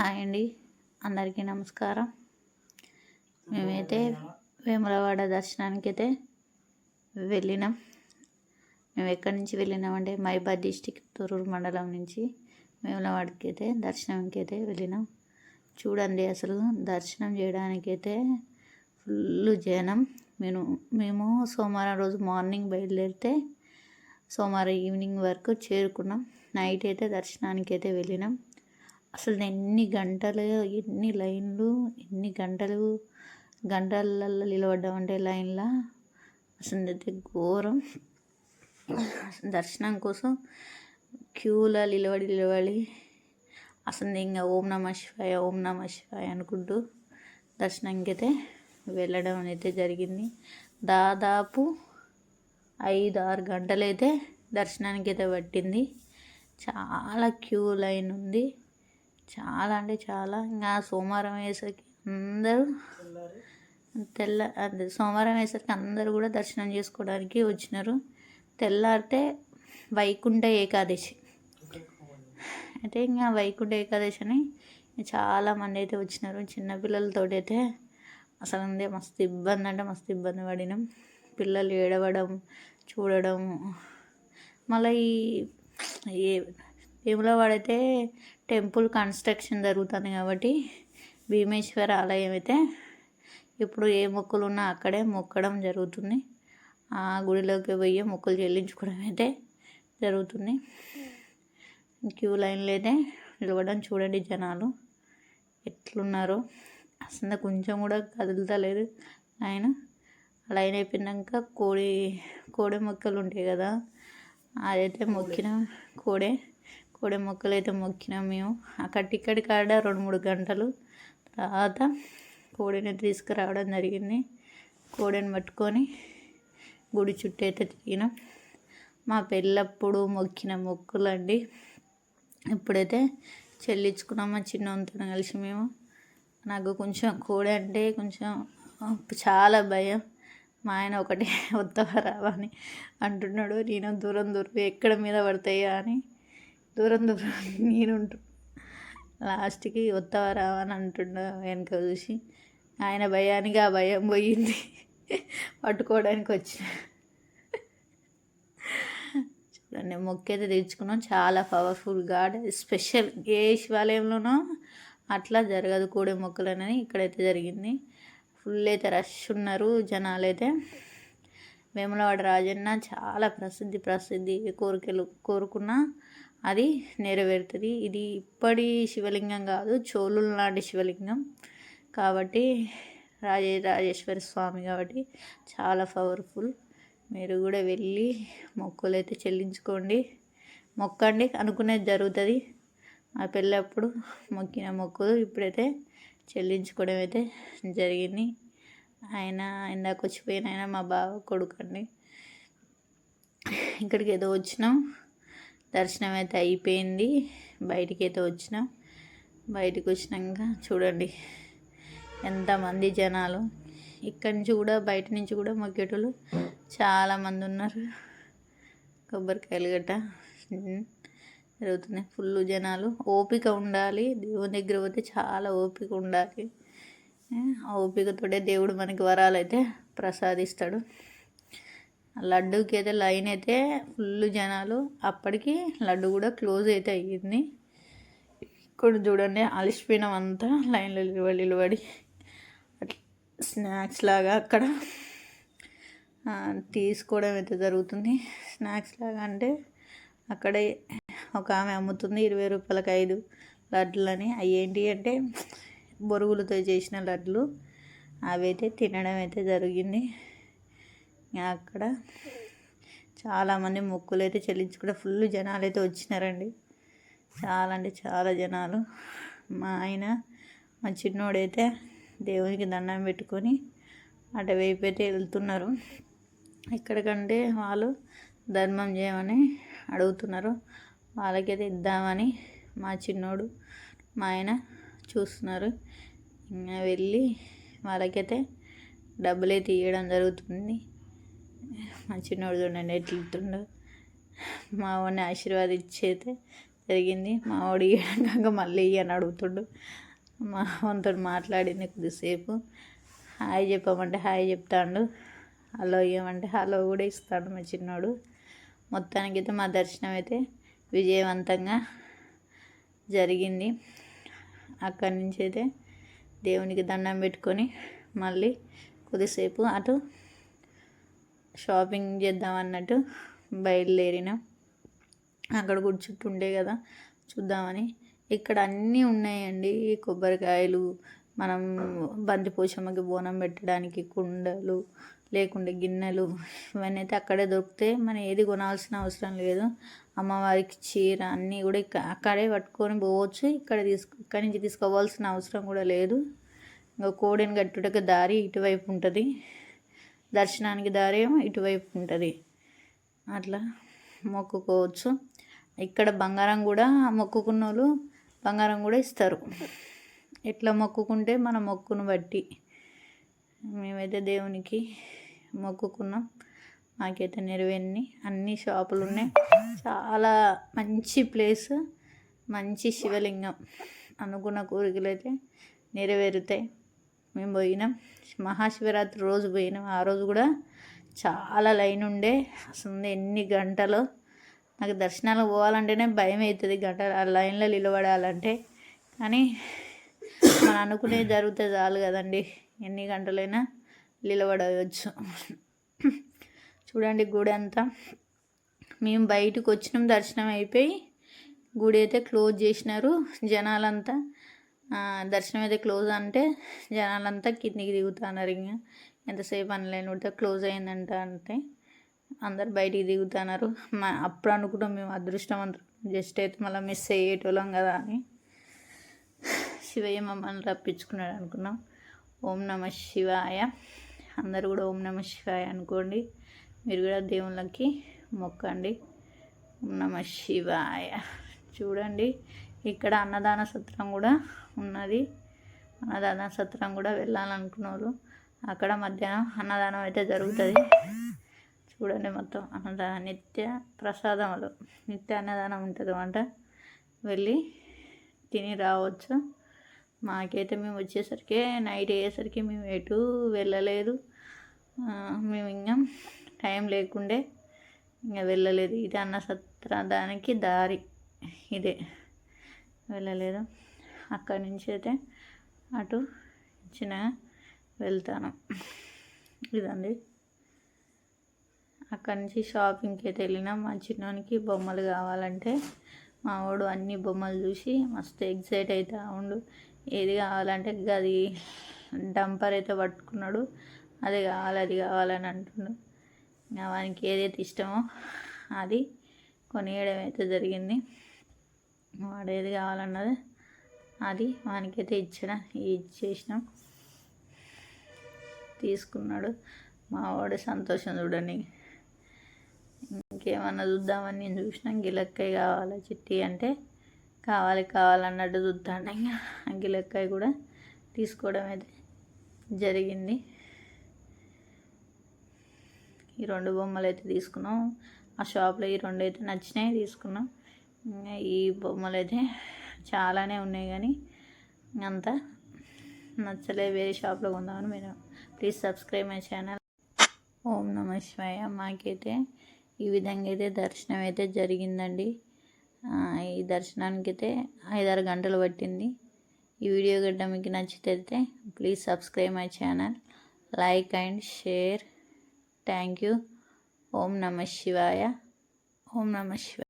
Hi అండి. అందరికీ నమస్కారం. మేమైతే వేములవాడ దర్శనానికి అయితే వెళ్ళినాం. మేము ఎక్కడి నుంచి వెళ్ళినామంటే మైబాద్ డిస్టిక్ తూరూరు మండలం నుంచి వేములవాడకి అయితే దర్శనంకి అయితే వెళ్ళినాం. చూడండి అసలు దర్శనం చేయడానికైతే ఫుల్ జనం. మేము మేము సోమవారం రోజు మార్నింగ్ బయలుదేరితే సోమవారం ఈవినింగ్ వరకు చేరుకున్నాం. నైట్ అయితే దర్శనానికి అయితే వెళ్ళినాం. అసలు ఎన్ని గంటలు ఎన్ని లైన్లు ఎన్ని గంటలు గంటలలో నిలబడ్డామంటే లైన్లో? అసలు అయితే ఘోరం. దర్శనం కోసం క్యూలో నిలబడి నిలబడి అసలు ఇంకా ఓం నమ శివాయ ఓం నమ శివాయ అనుకుంటూ దర్శనంకి అయితే వెళ్ళడం అయితే జరిగింది. దాదాపు ఐదు ఆరు గంటలైతే దర్శనానికి అయితే పట్టింది. చాలా క్యూ లైన్ ఉంది. చాలా అంటే చాలా. ఇంకా సోమవారం వేసరికి అందరూ తెల్ల అదే సోమవారం వేసరికి అందరూ కూడా దర్శనం చేసుకోవడానికి వచ్చినారు. తెల్లారితే వైకుంఠ ఏకాదశి. అయితే ఇంకా వైకుంఠ ఏకాదశి అని చాలామంది అయితే వచ్చినారు. చిన్నపిల్లలతో అయితే అసలు అందే మస్తు ఇబ్బంది అంటే మస్తు ఇబ్బంది పడినాం. పిల్లలు ఏడవడం చూడడం మళ్ళీ ఈ వేములవాడైతే టెంపుల్ కన్స్ట్రక్షన్ జరుగుతుంది కాబట్టి భీమేశ్వర ఆలయం అయితే ఇప్పుడు ఏ మొక్కులు ఉన్నా అక్కడే మొక్కడం జరుగుతుంది. ఆ గుడిలోకి పోయి మొక్కులు చెల్లించుకోవడం అయితే జరుగుతుంది. క్యూ లైన్లో అయితే నిలవడం చూడండి జనాలు ఎట్లున్నారో. అసలు కొంచెం కూడా కదులుతలేదు లైన్. లైన్ అయిపోయినాక కోడి కోడి మొక్కలు ఉంటాయి కదా అదైతే మొక్కిన కోడే. కోడి మొక్కలు అయితే మొక్కినాం మేము. అక్కడ టికెట్ కాడ రెండు మూడు గంటలు తర్వాత కోడిని తీసుకురావడం జరిగింది. కోడిని పట్టుకొని గుడి చుట్టూ అయితే తిరిగినాం. మా పెళ్ళప్పుడు మొక్కిన మొక్కులండి. ఇప్పుడైతే చెల్లించుకున్నాం మా చిన్నతో కలిసి మేము. నాకు కొంచెం కోడి అంటే కొంచెం చాలా భయం. మా ఆయన ఒకటే వద్దవా రావని అంటున్నాడు. నేను దూరం దూరం ఎక్కడ మీద పడతాయా అని. దూరం దూరం నేనుంటు లాస్ట్కి వస్తావా రావా అని అంటుండ వెనక చూసి. ఆయన భయానికి ఆ భయం పోయింది. పట్టుకోవడానికి వచ్చిన. చూడండి మొక్కైతే తెచ్చుకున్నాం చాలా పవర్ఫుల్ గాడ్ స్పెషల్ ఏ శివాలయంలోనో అట్లా జరగదు కోడి మొక్కలనని ఇక్కడైతే జరిగింది. ఫుల్ అయితే రష్ ఉన్నారు జనాలు అయితే వేములవాడ రాజన్న చాలా ప్రసిద్ధి ప్రసిద్ధి కోరికలు కోరుకున్న అది నెరవేరుతుంది. ఇది ఇప్పటి శివలింగం కాదు చోళుల నాటి శివలింగం. కాబట్టి రాజే రాజేశ్వరి స్వామి కాబట్టి చాలా పవర్ఫుల్. మీరు కూడా వెళ్ళి మొక్కులు అయితే చెల్లించుకోండి. మొక్కండి అనుకునేది జరుగుతుంది. మా పెళ్ళప్పుడు మొక్కిన మొక్కులు ఇప్పుడైతే చెల్లించుకోవడం అయితే జరిగింది. ఆయన ఇందాక వచ్చిపోయిన ఆయన మా బావ కొడుకండి. ఇక్కడికి ఏదో వచ్చినాం. దర్శనం అయితే అయిపోయింది. బయటికి అయితే వచ్చినాం. బయటకు వచ్చినాక చూడండి ఎంతమంది జనాలు. ఇక్కడి నుంచి కూడా బయట నుంచి కూడా మొక్కేటోళ్ళు చాలామంది ఉన్నారు. కొబ్బరికాయలు గట్ట జరుగుతున్నాయి. ఫుల్ జనాలు. ఓపిక ఉండాలి. దేవుని దగ్గర పోతే చాలా ఓపిక ఉండాలి. ఆ ఓపికతోటే దేవుడు మనకి వరాలు అయితే ప్రసాదిస్తాడు. లడ్డూకి అయితే లైన్ అయితే ఫుల్ జనాలు. అప్పటికి లడ్డు కూడా క్లోజ్ అయితే అయ్యింది. ఇక్కడ చూడండి అలసిపోయినాం అంతా. లైన్లో నిలబడి నిలబడి స్నాక్స్ లాగా అక్కడ తీసుకోవడం అయితే జరుగుతుంది. స్నాక్స్ లాగా అంటే అక్కడే ఒక ఆమె అమ్ముతుంది ఇరవై రూపాయలకు ఐదు లడ్లని అవి ఏంటి అంటే బొరుగులతో చేసిన లడ్లు అవి అయితే తినడం అయితే జరిగింది. అక్కడ చాలామంది మొక్కులు అయితే చెల్లించుకుంటే ఫుల్ జనాలు అయితే వచ్చినారండి. చాలా అంటే చాలా జనాలు. మా ఆయన మా చిన్నోడైతే దేవునికి దండం పెట్టుకొని అటువైపు అయితే వెళ్తున్నారు. ఎక్కడికంటే వాళ్ళు ధర్మం చేయమని అడుగుతున్నారు. వాళ్ళకైతే ఇద్దామని మా చిన్నోడు మా ఆయన చూస్తున్నారు. ఇంకా వెళ్ళి వాళ్ళకైతే డబ్బులు అయితే ఇవ్వడం జరుగుతుంది. మా చిన్నోడు చూడండి ఎట్లుంటుండో మా వాడిని ఆశీర్వాదించేదే అయితే జరిగింది. మా వాడు ఇయ్యక మళ్ళీ ఇయ్యని అడుగుతుండు. మా వంతో మాట్లాడింది కొద్దిసేపు. హాయ్ చెప్పమంటే హాయ్ చెప్తాడు. హలో ఇవ్వమంటే హలో కూడా ఇస్తాడు మా చిన్నోడు. మొత్తానికైతే మా దర్శనం అయితే విజయవంతంగా జరిగింది. అక్కడి నుంచి అయితే దేవునికి దండం పెట్టుకొని మళ్ళీ కొద్దిసేపు అటు షాపింగ్ చేద్దాం అన్నట్టు బయలుదేరినాం. అక్కడ కూడా చుట్టూ ఉండే కదా చూద్దామని. ఇక్కడ అన్నీ ఉన్నాయండి. కొబ్బరికాయలు మనం బంతిపోచమ్మకి బోనం పెట్టడానికి కుండలు లేకుంటే గిన్నెలు ఇవన్నీ అయితే అక్కడే దొరికితే మనం ఏది కొనాల్సిన అవసరం లేదు. అమ్మవారికి చీర అన్నీ కూడా ఇక్కడ అక్కడే పట్టుకొని పోవచ్చు. ఇక్కడ తీసుకు ఇక్కడి నుంచి తీసుకోవాల్సిన అవసరం కూడా లేదు. ఇంకా కోడిని కట్టుటకు దారి ఇటువైపు ఉంటుంది. దర్శనానికి దారేమో ఇటువైపు ఉంటుంది. అట్లా మొక్కుకోవచ్చు. ఇక్కడ బంగారం కూడా మొక్కుకున్న వాళ్ళు బంగారం కూడా ఇస్తారు. ఎట్లా మొక్కుకుంటే మన మొక్కును బట్టి మేమైతే దేవునికి మొక్కుకున్నాం. మాకైతే నెరవేరిని అన్ని షాపులు ఉన్నాయి. చాలా మంచి ప్లేస్ మంచి శివలింగం అనుకున్న కోరికలు అయితే నెరవేరుతాయి. మేము పోయినాం. మహాశివరాత్రి రోజు పోయినాం. ఆ రోజు కూడా చాలా లైన్ ఉండే. అసలు ఎన్ని గంటలు? నాకు దర్శనాలకు పోవాలంటేనే భయం అవుతుంది గంట ఆ లైన్లో నిలబడాలంటే. కానీ మనం అనుకునేది జరిగితే చాలు కదండి. ఎన్ని గంటలైనా నిలబడవచ్చు. చూడండి గుడి అంతా. మేము బయటకు వచ్చినాం. దర్శనం అయిపోయి గుడి అయితే క్లోజ్ చేసినారు జనాలంతా. దర్శనం అయితే క్లోజ్ అంటే జనాలంతా కిందికి దిగుతున్నారు ఇంకా ఎంతసేపు అనలేను ఉంటే క్లోజ్ అయిందంట అంటే అందరు బయటికి దిగుతున్నారు. మా అప్పుడు అనుకుంటాం మేము అదృష్టవంతులు. జస్ట్ అయితే మళ్ళీ మిస్ అయ్యేటోళ్ళం కదా అని. శివయ్య మమ్మల్ని రప్పించుకున్నాడు అనుకున్నాం. ఓం నమ శివాయ. అందరు కూడా ఓం నమ శివాయ అనుకోండి. మీరు కూడా దేవుళ్ళకి మొక్కండి. ఓం నమ శివాయ. చూడండి. ఇక్కడ అన్నదాన సత్రం కూడా ఉన్నది. అన్నదాన సత్రం కూడా వెళ్ళాలనుకున్న వాళ్ళు అక్కడ మధ్యాహ్నం అన్నదానం అయితే జరుగుతుంది. చూడండి మొత్తం అన్నదాన నిత్య ప్రసాదములు. నిత్య అన్నదానం ఉంటుంది అంట వెళ్ళి తిని రావచ్చు. మాకైతే మేము వచ్చేసరికి నైట్ అయ్యేసరికి మేము ఎటు వెళ్ళలేదు. మేము ఇంకా టైం లేకుండే ఇంకా వెళ్ళలేదు. ఇది అన్న సత్రానికి దారి. ఇదే. వెళ్ళలేదు. అక్కడి నుంచి అయితే అటు చిన్న వెళ్తాను. ఇదండి. అక్కడి నుంచి షాపింగ్కి అయితే వెళ్ళినా మా చిన్నోనికి బొమ్మలు కావాలంటే మా వాడు అన్ని బొమ్మలు చూసి మస్తు ఎగ్జైట్ అవుతా ఉండు ఏది కావాలంటే అది డంపర్ అయితే పట్టుకున్నాడు. అది కావాలి అది కావాలని అంటుండు. వానికి ఏదైతే ఇష్టమో అది కొనియడం అయితే జరిగింది. వాడు ఏది కావాలన్నది అది వానికైతే ఇచ్చిన ఇచ్చేసినాం తీసుకున్నాడు. మా వాడు సంతోషం చూడండి. ఇంకేమన్నా చూద్దామని నేను చూసినా గిలక్కాయ కావాలి చిట్టి అంటే కావాలి కావాలన్నట్టు చూద్దాండి. ఇంకా గిలక్కాయ కూడా తీసుకోవడం అయితే జరిగింది. ఈ రెండు బొమ్మలు అయితే తీసుకున్నాం. ఆ షాప్లో ఈ రెండు అయితే నచ్చినాయి తీసుకున్నాం. ఈ బొమ్మలు అయితే చాలానే ఉన్నాయి కానీ అంతా నచ్చలే వేరే షాప్లో కొందామని మీరు ప్లీజ్ సబ్స్క్రైబ్ మై ఛానల్ ఓం నమ శివాయ. మాకైతే ఈ విధంగా అయితే దర్శనం అయితే జరిగిందండి. ఈ దర్శనానికి అయితే ఐదారు గంటలు పట్టింది. ఈ వీడియో గడ్డ మీకు నచ్చితే please subscribe my channel like and share thank you ఓం నమ శివాయ. ఓం నమ శివాయ.